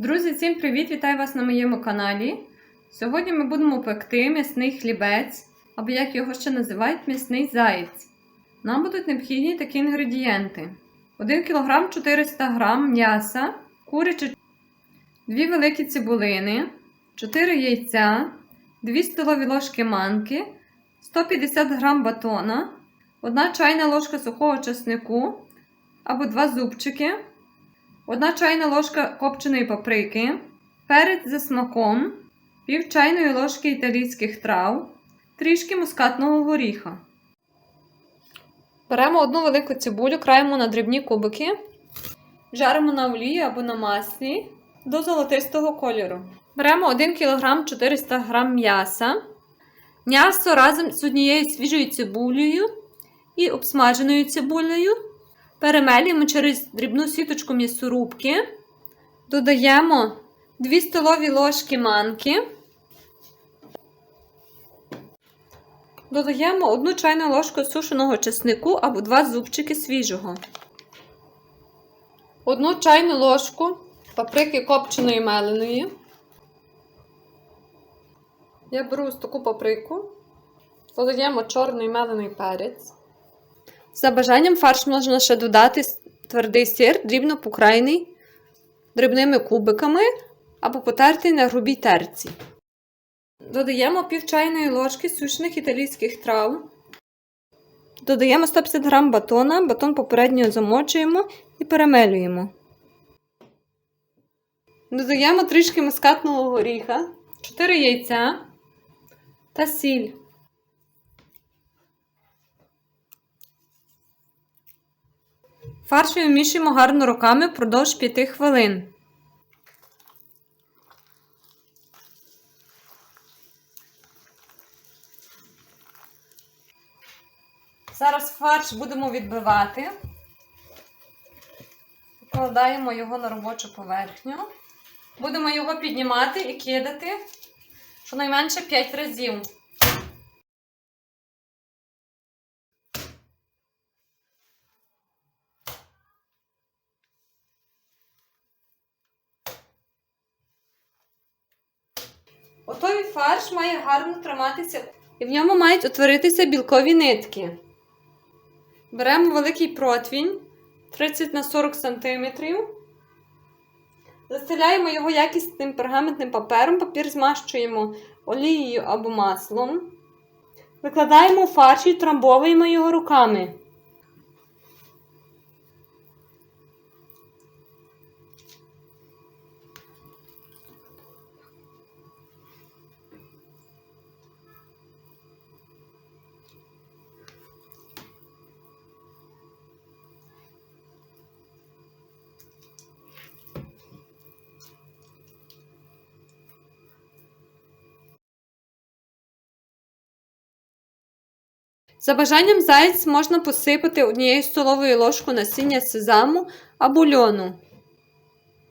Друзі, всім привіт! Вітаю вас на моєму каналі. Сьогодні ми будемо пекти м'ясний хлібець, або як його ще називають, м'ясний заєць. Нам будуть необхідні такі інгредієнти: 1 кг 400 г м'яса, куряче, 2 великі цибулини, 4 яйця, 2 столові ложки манки, 150 г батона, 1 чайна ложка сухого чеснику або 2 зубчики. Одна чайна ложка копченої паприки, перець за смаком, пів чайної ложки італійських трав, трішки мускатного горіха. Беремо одну велику цибулю, краємо на дрібні кубики, жаримо на олії або на маслі до золотистого кольору. Беремо 1 кг 400 г м'яса. М'ясо разом з однією свіжою цибулею і обсмаженою цибулею. Перемелюємо через дрібну сіточку м'ясорубки. Додаємо 2 столові ложки манки. Додаємо 1 чайну ложку сушеного чеснику або 2 зубчики свіжого. 1 чайну ложку паприки копченої меленої. Я беру ось таку паприку. Додаємо чорний мелений перець. За бажанням фарш можна ще додати твердий сир, дрібно покрайний дрібними кубиками або потертий на грубій терці. Додаємо пів чайної ложки сушених італійських трав. Додаємо 150 г батона, батон попередньо замочуємо і перемелюємо. Додаємо трішки мускатного горіха, 4 яйця та сіль. Фарш вимішуємо гарно руками впродовж 5 хвилин. Зараз фарш будемо відбивати. Покладаємо його на робочу поверхню. Будемо його піднімати і кидати щонайменше 5 разів. Готовий фарш має гарно триматися, і в ньому мають утворитися білкові нитки. Беремо великий противінь 30 на 40 см. Застеляємо його якісним пергаментним папером, папір змащуємо олією або маслом. Викладаємо фарш і трамбовуємо його руками. За бажанням заяць можна посипати однією столовою ложкою насіння сезаму або льону.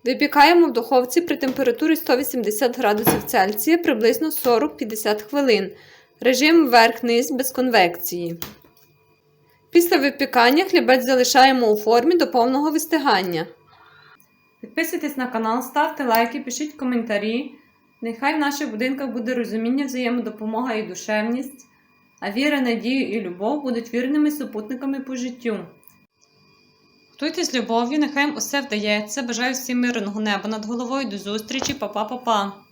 Випікаємо в духовці при температурі 180 градусів Цельсія приблизно 40-50 хвилин. Режим верх-низ без конвекції. Після випікання хлібець залишаємо у формі до повного вистигання. Підписуйтесь на канал, ставте лайки, пишіть коментарі. Нехай в наших будинках буде розуміння, взаємодопомога і душевність а віра, надія і любов будуть вірними супутниками по життю. Готуйте з любов'ю, нехай усе вдається. Бажаю всім мирного неба над головою. До зустрічі, Па-па-па-па!